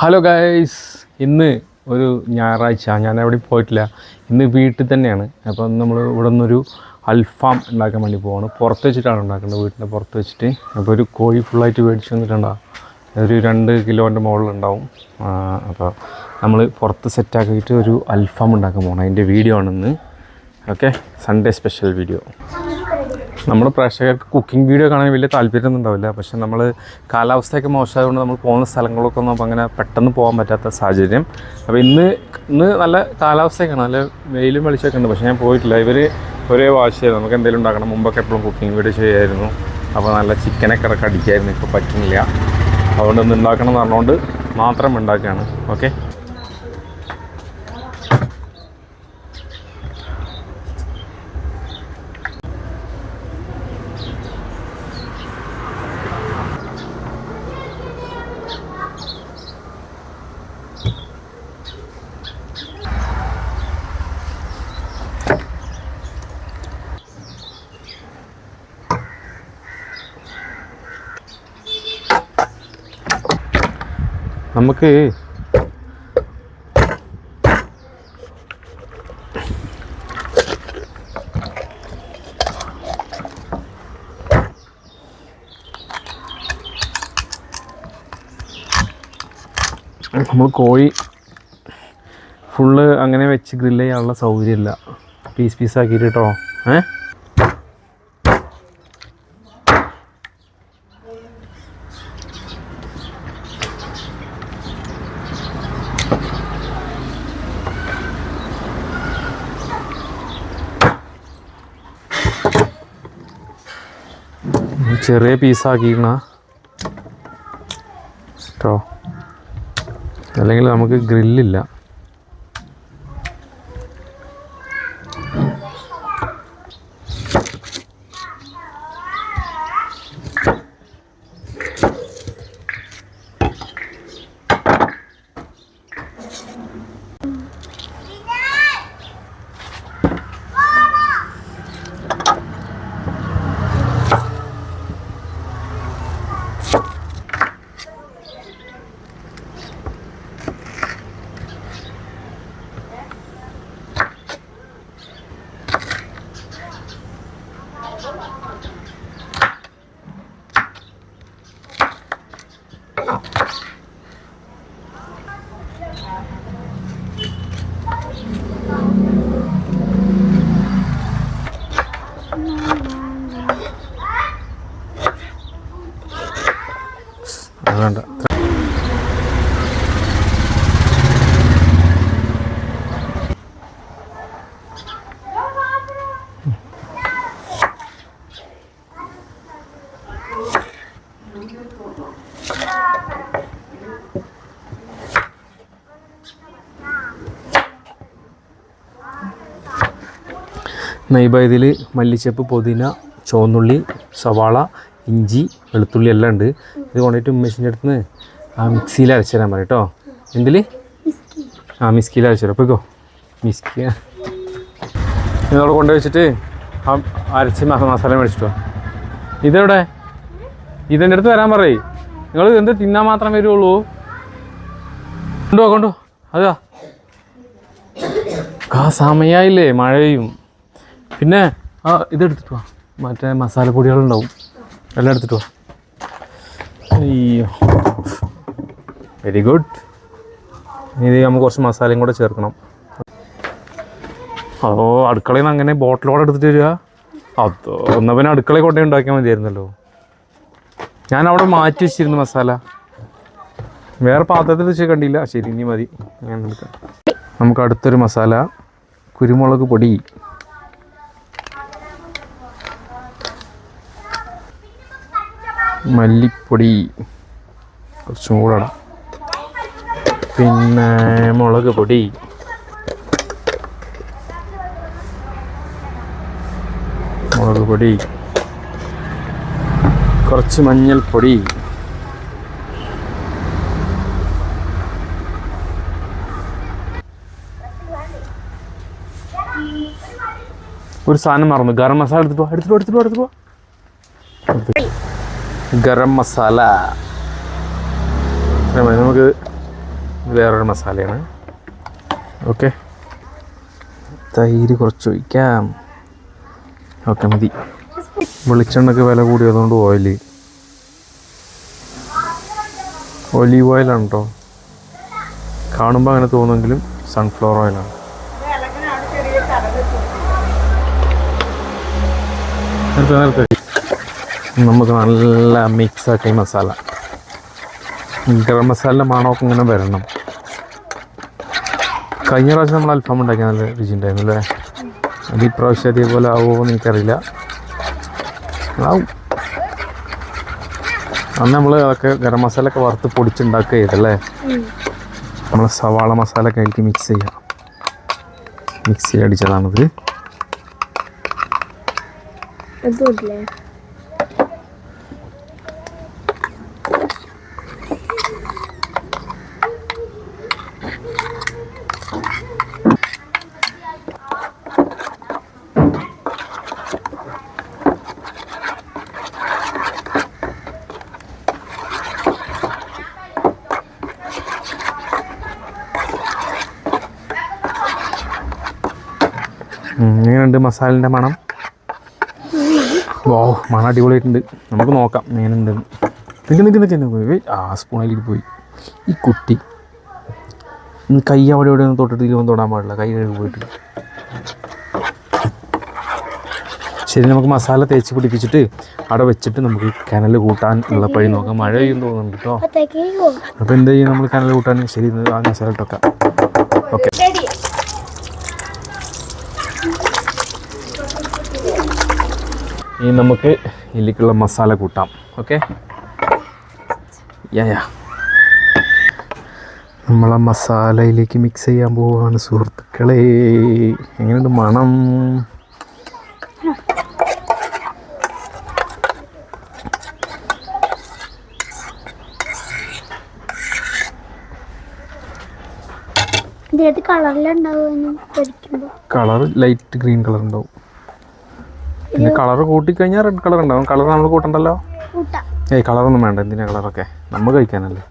Hello guys ഇന്ന് ഒരു ഞായറാഴ്ച. ഞാൻ എവിടെ പോയിട്ടില്ല. ഇന്ന് വീട്ടിൽ തന്നെയാണ്. അപ്പം നമ്മൾ ഇവിടെ നിന്നൊരു അൽഫാം ഉണ്ടാക്കാൻ വേണ്ടി പോവാണ്. പുറത്ത് വെച്ചിട്ടാണ് ഉണ്ടാക്കുന്നത് വീട്ടിന്റെ പുറത്ത് വെച്ചിട്ട്. അപ്പോൾ ഒരു കോഴി ഫുള്ളായിട്ട് മേടിച്ച് വന്നിട്ടുണ്ടാവും ഒരു രണ്ട് കിലോന്റെ മുകളിലുണ്ടാവും. അപ്പോൾ നമ്മൾ പുറത്ത് സെറ്റാക്കിയിട്ട് ഒരു അൽഫാം ഉണ്ടാക്കാൻ പോകണം അതിന്റെ വീഡിയോ ആണ് ഇന്ന് ഓക്കെ? സൺഡേ സ്പെഷ്യൽ വീഡിയോ നമ്മുടെ പ്രേക്ഷകർക്ക് കുക്കിംഗ് വീഡിയോ കാണാൻ വലിയ താല്പര്യമൊന്നും ഉണ്ടാവില്ല. പക്ഷെ നമ്മൾ കാലാവസ്ഥയൊക്കെ മോശമായതുകൊണ്ട് നമ്മൾ പോകുന്ന സ്ഥലങ്ങളൊക്കെ ഒന്നും അങ്ങനെ പെട്ടെന്ന് പോകാൻ പറ്റാത്ത സാഹചര്യം. അപ്പോൾ ഇന്ന് ഇന്ന് നല്ല കാലാവസ്ഥയൊക്കെയാണ്. നല്ല വെയിലും വെളിച്ചമൊക്കെ ഉണ്ട്. പക്ഷേ ഞാൻ പോയിട്ടില്ല. ഇവർ ഒരേ വാശിയായിരുന്നു. നമുക്ക് എന്തെങ്കിലും ഉണ്ടാക്കണം. മുമ്പൊക്കെ എപ്പോഴും കുക്കിംഗ് വീഡിയോ ചെയ്യായിരുന്നു. അപ്പോൾ നല്ല ചിക്കനൊക്കെ ഇടയ്ക്ക് അടിക്കായിരുന്നു. ഇപ്പോൾ പറ്റുന്നില്ല. അതുകൊണ്ട് ഒന്ന് ഉണ്ടാക്കണം എന്ന് പറഞ്ഞുകൊണ്ട് മാത്രം ഉണ്ടാക്കുകയാണ്. ഓക്കെ നമുക്ക് നമ്മൾ കോഴി ഫുള്ള് അങ്ങനെ വെച്ച് ഗ്രില്ല് ചെയ്യാനുള്ള സൗകര്യമില്ല. പീസ് പീസ് ആക്കിയിട്ട് കേട്ടോ ഏ? ചെറിയ പീസാക്കിക്കണ കേട്ടോ അല്ലെങ്കിൽ നമുക്ക് ഗ്രില്ലില്ല അത് വേണ്ട നെയ്ബായതിൽ മല്ലിച്ചപ്പ് പുതിന ചുവന്നുള്ളി സവാള ഇഞ്ചി വെളുത്തുള്ളി എല്ലാം ഉണ്ട്. ഇത് കൊണ്ടിട്ട് ഉമ്മേഷിന്റെ അടുത്ത് ആ മിക്സിയിൽ അരച്ചു തരാൻ പറയും കേട്ടോ. എന്തിൽ ആ മിസ്കിയിൽ അരച്ചു തരാം. പോയിക്കോ. മിസ്കി ഇതോടെ കൊണ്ടു വെച്ചിട്ട് ആ അരച്ച് മസാല മേടിച്ചിട്ടോ. ഇതെവിടെ? ഇതെന്റെ അടുത്ത് വരാൻ പറയേ. നിങ്ങൾ എന്ത് തിന്നാൻ മാത്രമേ വരുള്ളൂ? കൊണ്ടോ കൊണ്ടോ അതാ. ആ സമയമായില്ലേ മഴയും. പിന്നെ ആ ഇതെടുത്തിട്ട് വാ. മറ്റേ മസാലപ്പൊടികളുണ്ടാവും. എല്ലാം എടുത്തിട്ട് വാ. അയ്യോ. വെരി ഗുഡ് ഇത് നമുക്ക് കുറച്ച് മസാലയും കൂടെ ചേർക്കണം. ഓ അടുക്കളയിൽ നിന്ന് അങ്ങനെ ബോട്ടിലോടെ എടുത്തിട്ട് വരിക? അതോ എന്നാൽ പിന്നെ അടുക്കളയിൽ കൊണ്ടേ ഉണ്ടാക്കിയാൽ മതിയായിരുന്നല്ലോ. ഞാൻ അവിടെ മാറ്റി വെച്ചിരുന്നു മസാല. വേറെ പാത്രത്തിൽ വെച്ച് കണ്ടില്ല. ശരി ഇനി മതി. അങ്ങനെ നമുക്ക് അടുത്തൊരു മസാല. കുരുമുളക് പൊടി. മല്ലിപ്പൊടി കുറച്ചും കൂടെ ഇടാം. പിന്നെ മുളക് പൊടി. മുളക് പൊടി. കുറച്ച് മഞ്ഞൾപ്പൊടി. ഒരു സാധനം മറന്നു. ഗരം മസാല എടുത്തിട്ട് പോവാ എടുത്തിട്ട് പോവാ പോവാ. എടുത്ത്. ഗരം മസാല. നമുക്ക് വേറൊരു മസാലയാണ്. ഓക്കെ. തൈര് കുറച്ച് ഒഴിക്കാം. ഓക്കെ മതി. വെളിച്ചെണ്ണക്ക് വില കൂടിയതുകൊണ്ട് ഓയിൽ ഒലീവ് ഓയിലാണ് കേട്ടോ കാണുമ്പോൾ അങ്ങനെ തോന്നുമെങ്കിലും സൺഫ്ലവർ ഓയിലാണ് നിർത്ത് നിർത്ത്. നമുക്ക് നല്ല മിക്സ് ആക്കി മസാല ഗരം മസാല മണമൊക്കെ ഇങ്ങനെ വരണം. കഴിഞ്ഞ പ്രാവശ്യം നമ്മൾ അൽഫാം ഉണ്ടാക്കിയ നല്ല രുചി ഉണ്ടായിരുന്നു അല്ലേ? അത് ഇപ്രാവശ്യം അതേപോലെ ആവുമോ എന്ന് എനിക്കറിയില്ല. ആവും. അന്ന് നമ്മൾ അതൊക്കെ ഗരം മസാല ഒക്കെ വറുത്ത് പൊടിച്ചുണ്ടാക്കുക ചെയ്തല്ലേ നമ്മൾ സവാള മസാല ഒക്കെ അതിലേക്ക് മിക്സ് ചെയ്യാം മിക്സിയിൽ അടിച്ചതാണിത് എങ്ങനെയുണ്ട് മസാലിന്റെ മണം. ഓ മണം അടിപൊളിയായിട്ടുണ്ട്. നമുക്ക് നോക്കാം എങ്ങനെയുണ്ട് നിൽക്ക് നിൽക്ക് നിൽക്ക് നിൽക്ക് പോയി ആ സ്പൂണിലേക്ക് പോയി. ഈ കുട്ടി. കൈ അവിടെ ഇവിടെ ഒന്നും തൊട്ടിട്ട് ഇതിലൊന്നും തൊടാൻ പാടില്ല. കൈ കഴുകി പോയിട്ട്. ശരി നമുക്ക് മസാല തേച്ച് പിടിപ്പിച്ചിട്ട് അവിടെ വെച്ചിട്ട് നമുക്ക് കനൽ കൂട്ടാൻ ഉള്ള പഴി നോക്കാം. മഴ പെയ്യും തോന്നുന്നുണ്ട് കേട്ടോ അപ്പോൾ എന്താ ചെയ്യും നമ്മൾ കനൽ കൂട്ടാൻ? ശരി മസാല ഇട്ടൊക്കെ. ഓക്കെ. ഇനി നമുക്ക് ഇതിലേക്കുള്ള മസാല കൂട്ടാം. ഓക്കെ യാ നമ്മളെ മസാലയിലേക്ക് മിക്സ് ചെയ്യാൻ പോവാണ് സുഹൃത്തുക്കളെ. എങ്ങനെയുണ്ട് മണം? കളർ ലൈറ്റ് ഗ്രീൻ കളർ ഉണ്ടാവും. പിന്നെ കളർ കൂട്ടിക്കഴിഞ്ഞാൽ റെഡ് കളർ ഉണ്ടാവും. കളർ നമ്മൾ കൂട്ടണ്ടല്ലോ? കൂട്ടാം. ഏയ് കളറൊന്നും വേണ്ട. എന്തിനാ കളറൊക്കെ നമ്മൾ കഴിക്കാനല്ലേ.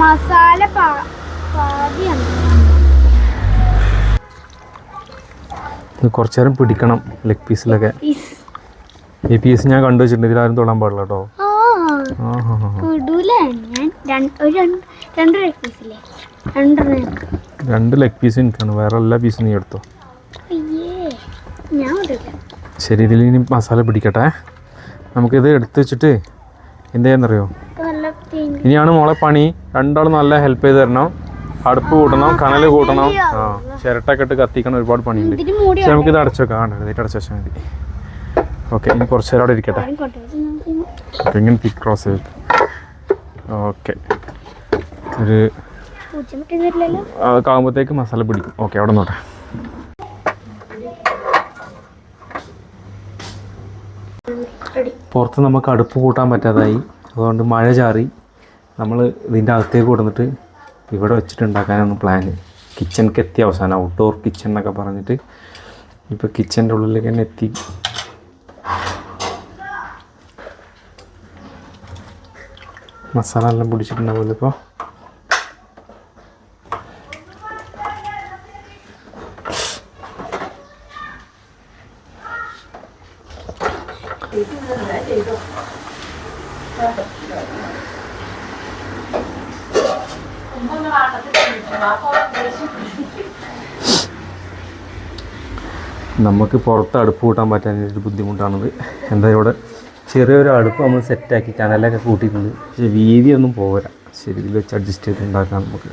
മസാല കുറച്ച് നേരം പിടിക്കണം ലെഗ് പീസിലൊക്കെ ഈ പീസ് ഞാൻ കണ്ടു വെച്ചിട്ടുണ്ട് ഇതിലാരും തൊടാൻ പാടില്ല കേട്ടോ രണ്ട് ലെഗ് പീസ് എനിക്കാണ്. വേറെ എല്ലാ പീസും നീ എടുത്തോ? ശരി ഇതിൽ ഇനി മസാല പിടിക്കട്ടെ. നമുക്കിത് എടുത്തു വെച്ചിട്ട് എന്ത് ചെയ്യാന്നറിയോ? ഇനിയാണ് മോളെ പണി. രണ്ടാളും നല്ല ഹെൽപ്പ് ചെയ്ത് തരണം. അടുപ്പ് കൂട്ടണം കനൽ കൂട്ടണം. ആ ചിരട്ടൊക്കെ ഇട്ട് കത്തിക്കണം ഒരുപാട് പണിയുണ്ട്. നമുക്ക് പക്ഷെ നമുക്കിത് അടച്ചു വെക്കാം. വേണ്ട ഇതായിട്ട് അടച്ചു വെച്ചാൽ മതി. ഓക്കെ ഇനി കുറച്ച് നേരം അവിടെ ഇരിക്കട്ടെ. ഓക്കെ ഇങ്ങനെ തിക്ക് ക്രോസ് ചെയ്ത് ഓക്കെ. ഒരു കാകുമ്പോഴത്തേക്ക് അതൊക്കെ ആകുമ്പോഴത്തേക്ക് മസാല പിടിക്കും. ഓക്കെ അവിടെ നോട്ടെ പുറത്ത് നമുക്ക് അടുപ്പ് കൂട്ടാൻ പറ്റാതായി. അതുകൊണ്ട് മഴ ചാറി. നമ്മൾ ഇതിന്റെ അകത്തേക്ക് കൊടുത്തിട്ട് ഇവിടെ വെച്ചിട്ട് ഉണ്ടാക്കാനാണ് പ്ലാന് കിച്ചണിക്ക് എത്തി അവസാനം. ഔട്ട്ഡോർ കിച്ചൺ എന്നൊക്കെ പറഞ്ഞിട്ട് ഇപ്പോൾ കിച്ചന്റെ ഉള്ളിലേക്ക് തന്നെ എത്തി. മസാല എല്ലാം പിടിച്ചിട്ടുണ്ടാവില്ല ഇപ്പോൾ നമുക്ക് പുറത്ത് അടുപ്പ് കൂട്ടാൻ പറ്റാനൊരു ബുദ്ധിമുട്ടാണത്. എന്താ ഇവിടെ? ചെറിയൊരു അടുപ്പ് നമ്മൾ സെറ്റാക്കി കനലൊക്കെ കൂട്ടിയിട്ടുണ്ട്. പക്ഷേ വീതിയൊന്നും പോരാ. ശരി ഇതിൽ വെച്ച് അഡ്ജസ്റ്റ് ചെയ്ത് ഉണ്ടാക്കാം നമുക്ക്.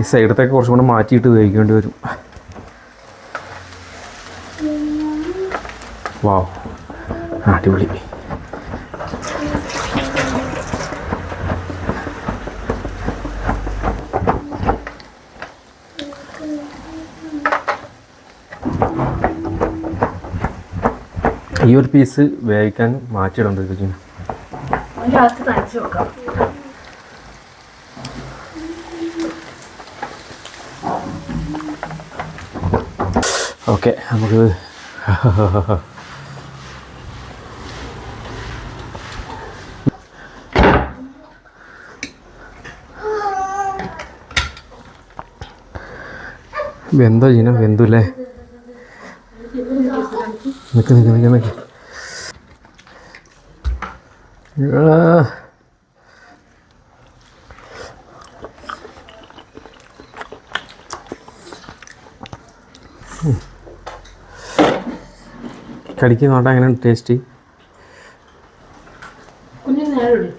ഈ സൈഡത്തൊക്കെ കുറച്ചും കൂടെ മാറ്റിയിട്ട് ഉപയോഗിക്കേണ്ടി വരും. വാവ്. അടിപൊളി. ഈ ഒരു പീസ് വേവിക്കാൻ മാറ്റിയിടണ്ട ചേച്ചി ഓക്കെ നമുക്ക് വെന്തോ ജീന വെന്തു അല്ലേ നിക്ക് നിക്ക് നിക്ക് നിക്ക് അങ്ങനെ ടേസ്റ്റ് നേരം ഇടും